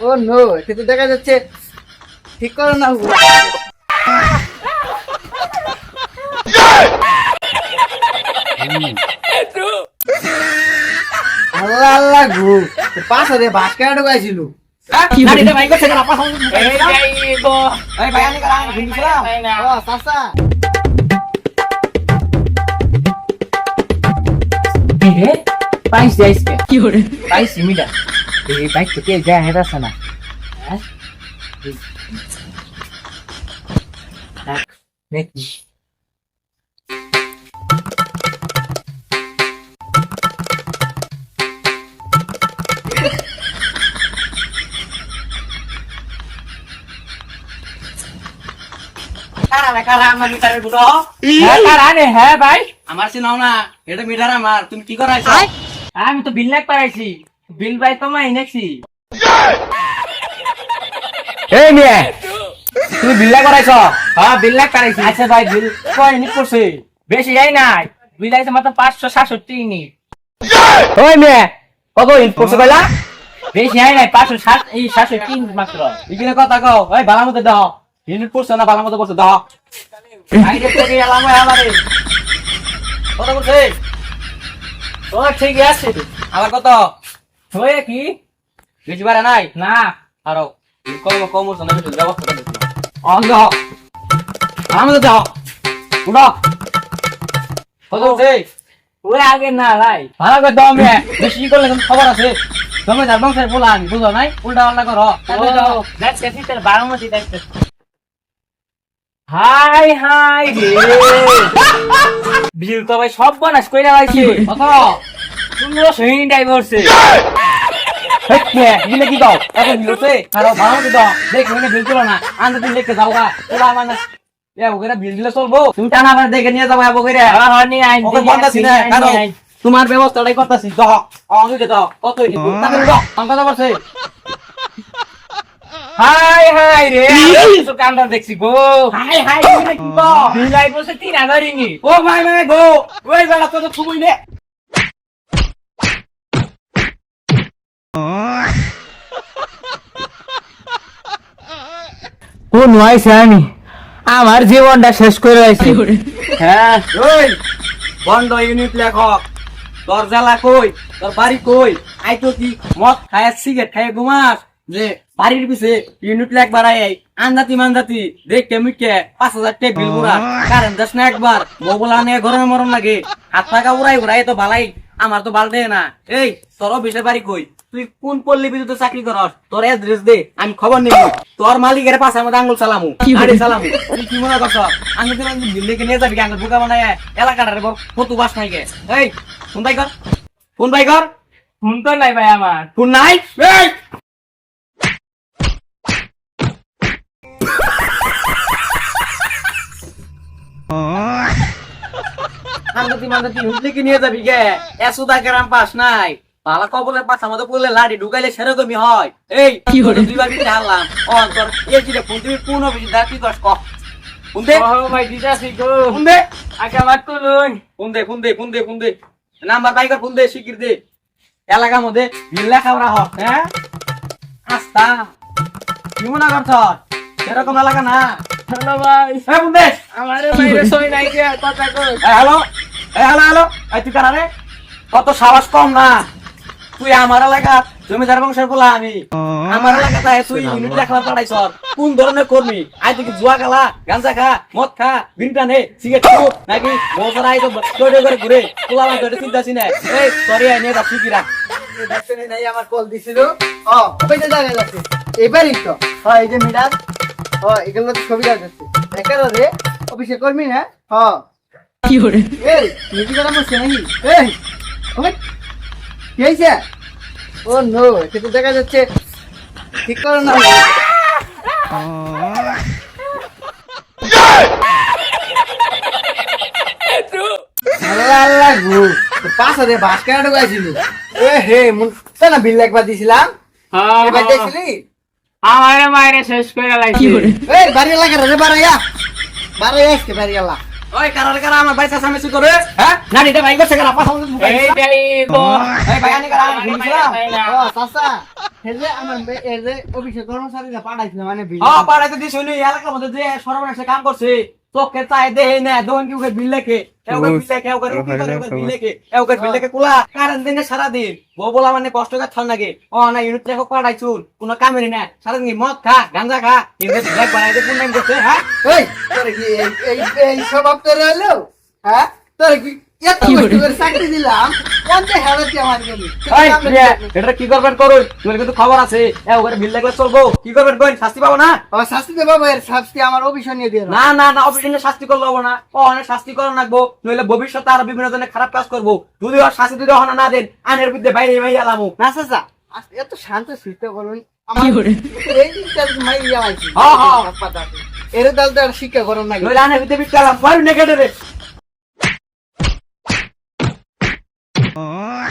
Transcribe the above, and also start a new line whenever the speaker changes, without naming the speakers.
ও no তো দেখা যাচ্ছে ঠিক করো না আল্লাহ আল্লাহ গু পাঁচ হাজার বাস কেনা ঢুকাইছিল? ও চাচা
পাইছি আইসকে কি হরে পাইছি মিডা এই বাইক তো কে যা হেরা সানা দেখি হ্যাঁ কারা রে হ্যাঁ ভাই
আমার চিনাও না এটা মিটার আমার তুমি কি করাইছো?
আমি তো বিল লাগ পারাইছি বিল ভাই তো মাই নেছি
এই মেয়ে তুমি বিল্লা করাইছো?
হ্যাঁ বিল লাগ পারাইছি আচ্ছা ভাই বিল কয় নি করছে বেশি যাই নাই বিল আইছে মাত্র পাঁচশো সাতষট্টি নি
ওই মেয়ে কত ইন করছ কইলা
বেশি যাই নাই পাঁচশো সাত এই সাতষট্টি মাত্র।
ইখানে কথা কও ওই বালা মতো দাও। ইউনিট পড়ছো না বালা মতো পড়ছো দাও। আইডিয়া থেকে এলাম ওই আমারে। কত করছে
ও ঠিক আছে।
আবার কত?
হয়ে কি?
বেশি বাড়ে নাই?
না।
আরও। কম কম হচ্ছে না বেশি ব্যবস্থা করে দিচ্ছি অন দাও আমাদের দাও উঠো। কত করছে
ওই আগে না লাই
ভালো করে দাও মেয়ে বেশি করলে কিন্তু খবর আছে? তুমি যার বংশের পোলান বুঝো নাই? উল্টা পাল্টা করো
দেখতে দেখতে। হাই হাই রে। বিল তো ভাই সব বনাস কইরা লাইছে।
কত
পনেরো সহিন ড্রাইভারছে
দিলে কি দাও আর দাও। দেখ বিল না। আনতে যাও গা? বন্দাছি না তোমার ব্যবস্থাটাই করতেছি। দাও। কত বলছে?
হাই হাই রে। কিছু কান্দা দেখছি গো।
হাই হাই কি
বিলাই বসে তিন হাজারই নি
ও ভাই ভাই গো। ওই বেলা তো তুমি নে।
কোন হয়েছে আমি? আমার জীবনটা শেষ করে আইছি।
হ্যাঁ। ওই বন্ড ইউনিট লেখক। তোর জেলা কই? তোর বাড়ি কই? আই তো কি মদ খায় সিগারেট খায় ঘুমাস? যে বাড়ির পিছে ইউনিট লেখ বাড়াই আন্দাতি মান্দাতি দেখে মুখে পাঁচ হাজার টাকা বিল বুড়া কারেন্ট দাস না একবার মোবলা নিয়ে গরমে মরম লাগে। হাত টাকা উড়াই উড়াই তো ভালাই আমার তো ভালো দেয় না। এই তোর অফিসের বাড়ি কই? তুই কোন পল্লী বিদ্যুতে চাকরি করস? তোর এড্রেস দে আমি খবর নিব। তোর মালিকের পাশে আমাদের আঙ্গুল চালামু গাড়ি চালামু। তুই কি মনে করছ? আমি তো দিল্লিকে নিয়ে যাবি আঙ্গুল বুকা বানায় এলাকাটারে বড় কত বাস নাই গে। এই ফোন বাই কর। ফোন বাই কর।
ফোন তো নাই ভাই আমার।
ফোন নাই? এই আঙ্গুতি মাঙ্গুতি হুদলিকে নিয়ে যাবি গে। এসুদা গ্রাম পাস নাই। পালা কবলের পাশ আমাদের পড়লে লাড়ি ঢুকাইলে সেরকমই হয়। এই
কি হলো?
দুইবার কিন্তু হারলাম ও তোর এই চিঠি ফোন দিবি কোন অফিসে দা কি কস কহ দে।
ও ভাই দিদাসি গো।
ফোন দে।
আগে আমার তুলুন।
ফোন দে ফোন দে ফোন দে ফোন দে। নাম্বার বাইকার ফোন দে শিকির দে। এলাকার মধ্যে বিল্লা খাবরা হ হ্যাঁ? আস্তা। কি মনে করছ? সেরকম এলাকা না।
হ্যালো ভাই।
হ্যাঁ ফোন
আমারে বাইরে সই নাই কে কথা কই?
হ্যালো? Hello hello? এই তুই কারা রে? কত সাহস কম না? তুই আমার এলাকা জমিদার বংশের বলা আমি আমার এলাকাতে তুই ইউনিট লেখা পাঠাইছ কোন ধরনের কর্মী? আই তুই জুয়া খেলা গাঞ্জা খা মদ খা বিনটা নে সিগারেট খাও নাকি বছর আই তো দৌড়ে করে ঘুরে পোলা মাছ ধরে চিন্তা চিনে। এই সরি আই নিয়ে যাচ্ছি কিরা।
ডাক্তারি নাই আমার কল দিছিল। ও কইতে জায়গায় যাচ্ছে। এবারই তো। হ্যাঁ এই যে মিটার হ এগুলো তো ছবি যাচ্ছে একা রে অফিসে কর্মী না হ কি হরে এই নিজে করা বসছে নাকি? এই কি হয়েছে? ও নো এটা তো দেখা যাচ্ছে ঠিক করো না। আল্লাহ আল্লাহ গো পাঁচ হাজার বাস ঢুকাইছিল এ হে মন না বিল একবার দিছিলাম এবার দিয়েছিলি
আমারে মাইরে শেষ করে লাইছি
এই বাড়ি এলাকা রে বাড়াইয়া বাড়াইয়া আজকে বাড়ি এলা
ওই কারারে কারা আমার ভাই চাচামেচি করে হ্যাঁ নারীটা ভাই করছে কারা পাছা মতো ঢুকাই
তো
এই ভাই আনি কারা
ও চাচা এই আমার এই যে অফিসের কর্মচারীরা পাঠাইছিল মানে বিল
হ্যাঁ পাড়াইতে দিছ উনি এলাকার মধ্যে যে সর্বনাশে কাম করছে তোকে চাই দেহে না দোকান কি বিল লেখে লেখে লেখে লেখে সারাদিন বউ বলা মানে কষ্ট করে থাল লাগে ও না ইউনিট লেখক পাঠাইছুন কোনো কামেরই না। সারাদিন মদ খা গাঞ্জা খা ইংরেজি ব্ল্যাক বানাইতে কোন টাইম করছে হ্যাঁ?
এই তোর কি এই- এই এই স্বভাব তোর হলো? হ্যাঁ? তোর কি
কি করবেন করুন? তোমার কিন্তু খবর আছে। বিল লেখলে চলবো। কি করবেন কইন? শাস্তি পাবো না?
শাস্তি দেবো শাস্তি আমার অফিসে নিয়ে দিয়ে
না। না না অফিসে শাস্তি করলে হব না। ও অনেক শাস্তি করে রাখব নইলে ভবিষ্যতে আরও বিভিন্ন ধরনের খারাপ কাজ করব। যদি ওর শাস্তি যদি হনা না দেন আনের বিরুদ্ধে বাইরে বাইরে এলামু
না চাচা এত শান্ত সুস্থ আমার এই
হ্যাঁ, হ্যাঁ।
এর দল তো শিক্ষা করুন না।
নইলে আনের বিরুদ্ধে বিট করলাম পারবি না কেটে রে 啊